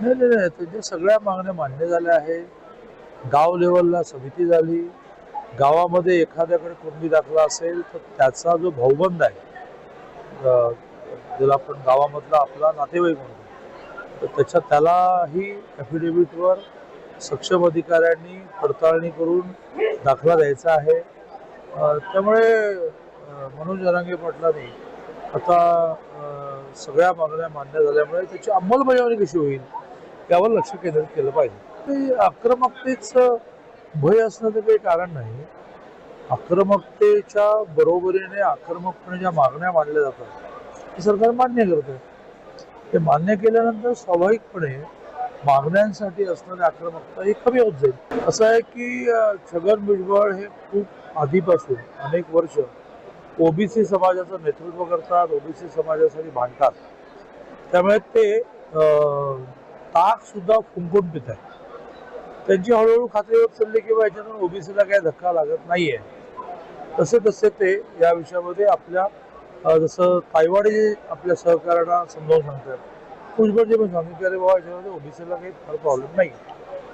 नाही नाही नाही. त्यांच्या सगळ्या मागण्या मान्य झाल्या आहे गाव लेवलला समिती झाली गावामध्ये एखाद्याकडे कुणबी दाखला असेल तर त्याचा जो भाऊबंद आहे ज्याला आपण गावामधला आपला नातेवाईक म्हणतो तर त्याच्या त्यालाही ॲफिडेव्हिटवर सक्षम अधिकाऱ्यांनी पडताळणी करून दाखला द्यायचा आहे. त्यामुळे मनोज जरांगे पाटलांनी आता सगळ्या मागण्या मान्य झाल्यामुळे त्याची अंमलबजावणी कशी होईल? यावर लक्ष केंद्रित केलं पाहिजे. ते आक्रमकतेचं भय असणं तर काही कारण नाही. आक्रमकतेच्या बरोबरीने आक्रमकपणे ज्या मागण्या मांडल्या जातात ते सरकार मान्य करते ते मान्य केल्यानंतर स्वाभाविकपणे मागण्यांसाठी असणारी आक्रमकता ही कमी होत जाईल. असं आहे की छगन भुजबळ हे खूप आधीपासून अनेक वर्ष ओबीसी समाजाचं नेतृत्व करतात ओबीसी समाजासाठी भांडतात. त्यामुळे ते अं, ताक सुद्धा फुंकून पित आहेत. त्यांची हळूहळू खात्री होत चालली किंवा याच्यातून ओबीसीला काही धक्का लागत नाहीये. तसे तसे ते या विषयामध्ये आपल्या जसं तायवाडी जे आपल्या सहकाऱ्यांना समजावून सांगतात. पुष्पजी जे पण सांगितलं की अरे बाबा याच्यामध्ये ओबीसीला काही फार प्रॉब्लेम नाही